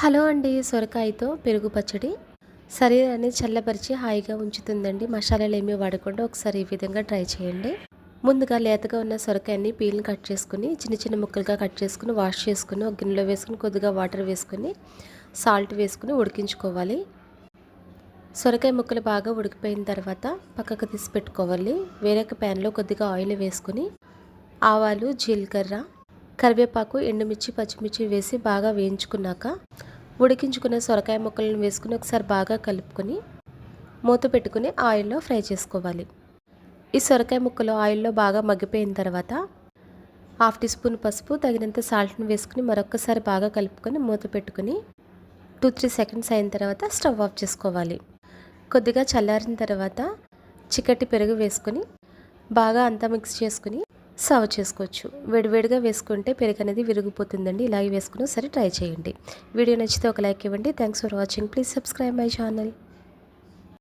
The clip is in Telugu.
హలో అండి సొరకాయతో పెరుగు పచ్చడి. శరీరాన్ని చల్లపరిచి హాయిగా ఉంచుతుందండి. మసాలాలు ఏమీ వాడకుండా ఒకసారి ఈ విధంగా ట్రై చేయండి. ముందుగా లేతగా ఉన్న సొరకాయని పీల్ని కట్ చేసుకుని చిన్న చిన్న ముక్కలుగా కట్ చేసుకుని వాష్ చేసుకుని ఒక గిన్నెలో వేసుకుని కొద్దిగా వాటర్ వేసుకుని సాల్ట్ వేసుకుని ఉడికించుకోవాలి. సొరకాయ ముక్కలు బాగా ఉడికిపోయిన తర్వాత పక్కకు తీసి పెట్టుకోవాలి. వేరొక ప్యాన్లో కొద్దిగా ఆయిల్ వేసుకుని ఆవాలు జీలకర్ర కరివేపాకు ఎండుమిర్చి పచ్చిమిర్చి వేసి బాగా వేయించుకున్నాక ఉడికించుకున్న సొరకాయ ముక్కలను వేసుకుని ఒకసారి బాగా కలుపుకొని మూత పెట్టుకుని ఆయిల్లో ఫ్రై చేసుకోవాలి. ఈ సొరకాయ ముక్కలు ఆయిల్లో బాగా మగ్గిపోయిన తర్వాత హాఫ్ టీ స్పూన్ పసుపు తగినంత సాల్ట్ని వేసుకుని మరొకసారి బాగా కలుపుకొని మూత పెట్టుకుని టూ త్రీ సెకండ్స్ అయిన తర్వాత స్టవ్ ఆఫ్ చేసుకోవాలి. కొద్దిగా చల్లారిన తర్వాత చిక్కటి పెరుగు వేసుకొని బాగా అంతా మిక్స్ చేసుకుని సర్వ్ చేసుకోవచ్చు. వేడివేడిగా వేసుకుంటే పెరుగు అనేది విరిగిపోతుందండి. ఇలాగే వేసుకుని సరే ట్రై చేయండి. వీడియో నచ్చితే ఒక లైక్ ఇవ్వండి. Thanks for watching please subscribe my channel